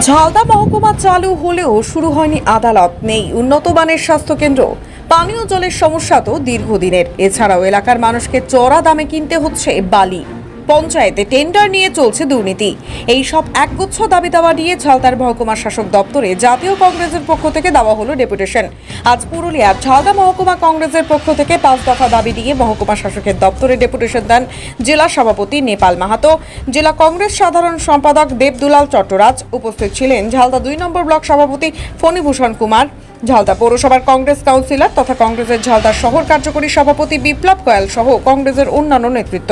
ঝালদা মহকুমা চালু হলেও শুরু হয়নি আদালত, নেই উন্নত মানের স্বাস্থ্যকেন্দ্র। পানীয় জলের সমস্যা তো দীর্ঘদিনের। এছাড়াও এলাকার মানুষকে চড়া দামে কিনতে হচ্ছে বালি। পঞ্চায়েতে টেন্ডার নিয়ে চলছে দুর্নীতি। এই সব একগুচ্ছ দাবি দাওয়া নিয়ে ঝালদার মহকুমা শাসক দপ্তরে জাতীয় কংগ্রেসের পক্ষ থেকে দেওয়া হলো ডেপুটেশন। আজ পুরুলিয়ার ঝালদা মহকুমা কংগ্রেসের পক্ষ থেকে পাঁচ দফা দাবি নিয়ে মহকুমা শাসকের দপ্তরে ডেপুটেশন দেন জেলা সভাপতি নেপাল মাহাতো। জেলা কংগ্রেস সাধারণ সম্পাদক দেবদুলাল চট্টরাজ। উপস্থিত ছিলেন ঝালদা দুই নম্বর ব্লক সভাপতি ফণীভূষণ কুমার। ঝালদা পৌরসভার কংগ্রেস কাউন্সিলর তথা কংগ্রেসের ঝালদা শহর কার্যকরী সভাপতি বিপ্লব কয়াল সহ কংগ্রেসের অন্যান্য নেতৃত্ব।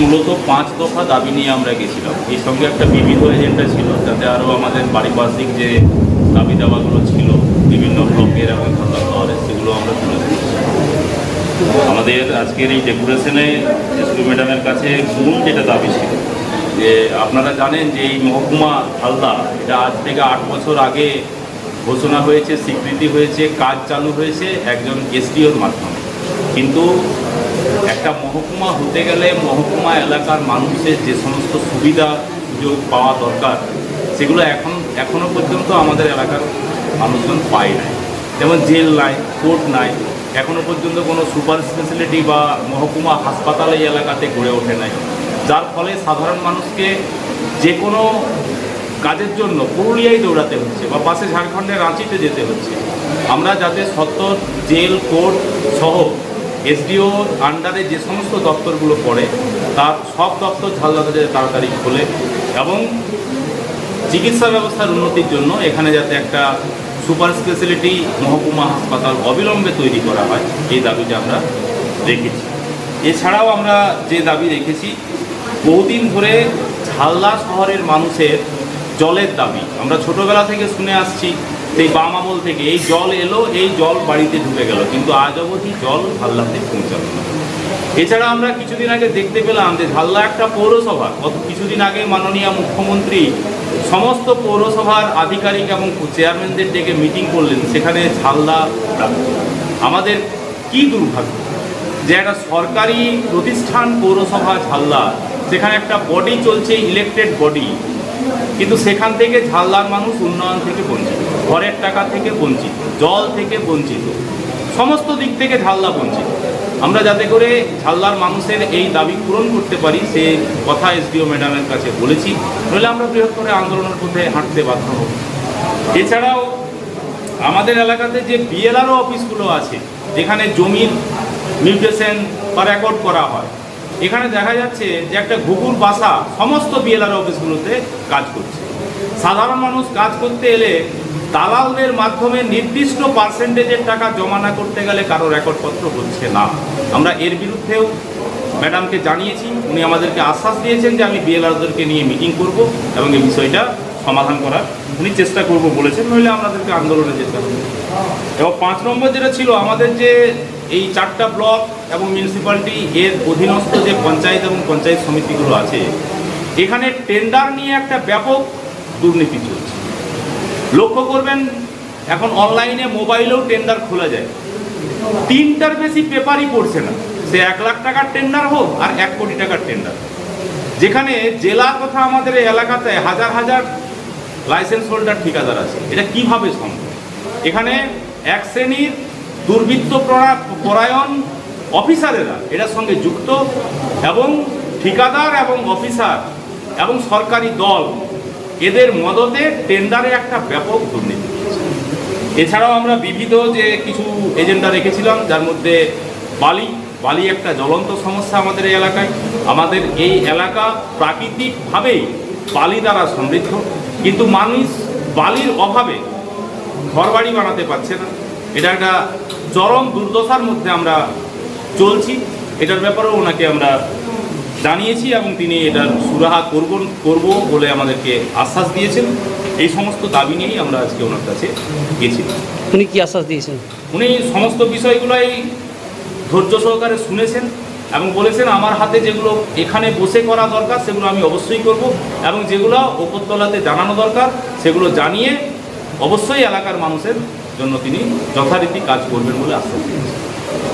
মূলত পাঁচ দফা দাবি নিয়ে আমরা গেছিলাম। এই সঙ্গে একটা বিবিধ এজেন্ডা ছিল, যাতে আরও আমাদের পারিপার্শ্বিক যে দাবি দাবাগুলো ছিল, বিভিন্ন ব্লকের এবং শহরের সেগুলো আমরা তুলে আমাদের আজকের এই ডেপুটেশনে এসপি ম্যাডামের কাছে মূল যেটা দাবি ছিল, যে আপনারা জানেন যে এই মহকুমা হালদা এটা আজ থেকে আট বছর আগে ঘোষণা হয়েছে, স্বীকৃতি হয়েছে, কাজ চালু হয়েছে একজন এসডিওর মাধ্যমে। কিন্তু একটা মহকুমা হতে গেলে মহকুমা এলাকার মানুষের যে সমস্ত সুবিধা সুযোগ পাওয়া দরকার, সেগুলো এখন এখনও পর্যন্ত আমাদের এলাকার মানুষজন পায় নাই। যেমন জেল নাই, কোর্ট নাই এখনও পর্যন্ত কোনো সুপার স্পেশালিটি বা মহকুমা হাসপাতাল এই এলাকাতে গড়ে ওঠে নাই। যার ফলে সাধারণ মানুষকে যে কোনো কাজের জন্য পুরুলিয়ায় দৌড়াতে হচ্ছে বা পাশে ঝাড়খণ্ডের রাঁচিতে যেতে হচ্ছে। আমরা যাতে সত্তর জেল, কোর্ট সহ এসডিও আন্ডারে যে সমস্ত দপ্তরগুলো পড়ে, তার সব দপ্তর ঝালদাতে যাতে তাড়াতাড়ি খোলে এবং চিকিৎসা ব্যবস্থার উন্নতির জন্য এখানে যাতে একটা সুপার স্পেশালিটি মহকুমা হাসপাতাল অবিলম্বে তৈরি করা হয়, এই দাবিটা আমরা রেখেছি। এছাড়াও আমরা যে দাবি রেখেছি, বহুদিন ধরে ঝালদা শহরের মানুষের জলের দাবি। আমরা ছোটবেলা থেকে শুনে আসছি সেই বাম আমল থেকে, এই জল এলো, এই জল বাড়িতে ঢুকে গেল, কিন্তু আজ অবধি জল ঝালদাতে পৌঁছালো না। এছাড়া আমরা কিছুদিন আগে দেখতে পেলাম যে ঝাল্লা একটা পৌরসভা গত কিছুদিন আগে মাননীয় মুখ্যমন্ত্রী সমস্ত পৌরসভার আধিকারিক এবং চেয়ারম্যানদের ডেকে মিটিং করলেন, সেখানে ঝালদা রাখল। আমাদের কি দুর্ভাগ্য যে একটা সরকারি প্রতিষ্ঠান পৌরসভা ঝালদা সেখানে একটা বডি চলছে ইলেকটেড বডি কিন্তু সেখান থেকে ঝালদার মানুষ উন্নয়ন থেকে বঞ্চিত, ঘরের টাকা থেকে বঞ্চিত, জল থেকে বঞ্চিত, সমস্ত দিক থেকে ঝালদা বঞ্চিত। আমরা যাতে করে ঝালদার মানুষের এই দাবি পূরণ করতে পারি, সে কথা এসডিও ম্যাডামের কাছে বলেছি। নইলে আমরা বৃহত্তর আন্দোলনের পথে হাঁটতে বাধ্য হব। এছাড়াও আমাদের এলাকাতে যে বিএলআরও অফিসগুলো আছে, যেখানে জমির মিউটেশন বা রেকর্ড করা হয় এখানে দেখা যাচ্ছে যে একটা ঘুঘুর বাসা সমস্ত বিএলআর অফিসগুলোতে কাজ করছে। সাধারণ মানুষ কাজ করতে এলে দালালদের মাধ্যমে নির্দিষ্ট পার্সেন্টেজের টাকা জমা না করতে গেলে কারও রেকর্ডপত্র হচ্ছে না। আমরা এর বিরুদ্ধেও ম্যাডামকে জানিয়েছি, উনি আমাদেরকে আশ্বাস দিয়েছেন যে আমি বিএলআরদেরকে নিয়ে মিটিং করব এবং এই বিষয়টা সমাধান করার উনি চেষ্টা করব বলেছেন, নইলে আমাদেরকে আন্দোলনে যেতে হবে। এবং পাঁচ নম্বর যেটা ছিল, আমাদের যে এই চারটা ব্লক এবং মিউনিসিপ্যালিটি এর অধীনস্থ যে পঞ্চায়েত এবং পঞ্চায়েত সমিতিগুলো আছে, এখানে টেন্ডার নিয়ে একটা ব্যাপক দুর্নীতি চলছে। লক্ষ্য করবেন, এখন অনলাইনে মোবাইলেও টেন্ডার খোলা যায়। তিনটার বেশি পেপারই পড়ছে না। সে এক লাখ টাকার টেন্ডার হোক আর এক কোটি টাকার টেন্ডার যেখানে জেলা কথা আমাদের এলাকাতে হাজার হাজার লাইসেন্স হোল্ডার ঠিকাদার আছে। এটা কীভাবে সম্ভব? এখানে এক শ্রেণির দুর্বৃত্ত পরা- পরায়ণ অফিসারেরা এটার সঙ্গে যুক্ত এবং ঠিকাদার এবং অফিসার এবং সরকারি দল এদের মদতে টেন্ডারে একটা ব্যাপক দুর্নীতি এছাড়াও আমরা বিবিধ যে কিছু এজেন্ডা রেখেছিলাম, যার মধ্যে বালি বালি একটা জ্বলন্ত সমস্যা আমাদের এই এলাকায়। আমাদের এই এলাকা প্রাকৃতিকভাবেই বালি দ্বারা সমৃদ্ধ, কিন্তু মানুষ বালির অভাবে ঘরবাড়ি বানাতে পারছে না। এটা একটা চরম দুর্দশার মধ্যে আমরা চলছি। এটার ব্যাপারেও ওনাকে আমরা জানিয়েছি এবং তিনি এটার সুরাহা করব করব বলে আমাদেরকে আশ্বাস দিয়েছেন। এই সমস্ত দাবি নিয়েই আমরা আজকে ওনার কাছে গেছিলাম উনি কি আশ্বাস দিয়েছেন? উনি সমস্ত বিষয়গুলোই ধৈর্য সহকারে শুনেছেন এবং বলেছেন আমার হাতে যেগুলো এখানে বসে করা দরকার সেগুলো আমি অবশ্যই করব এবং যেগুলো ওপরতলাতে জানানো দরকার সেগুলো জানিয়ে অবশ্যই এলাকার মানুষের জন্য তিনি যথারীতি কাজ করবেন বলে আশ্বাস দিয়েছেন।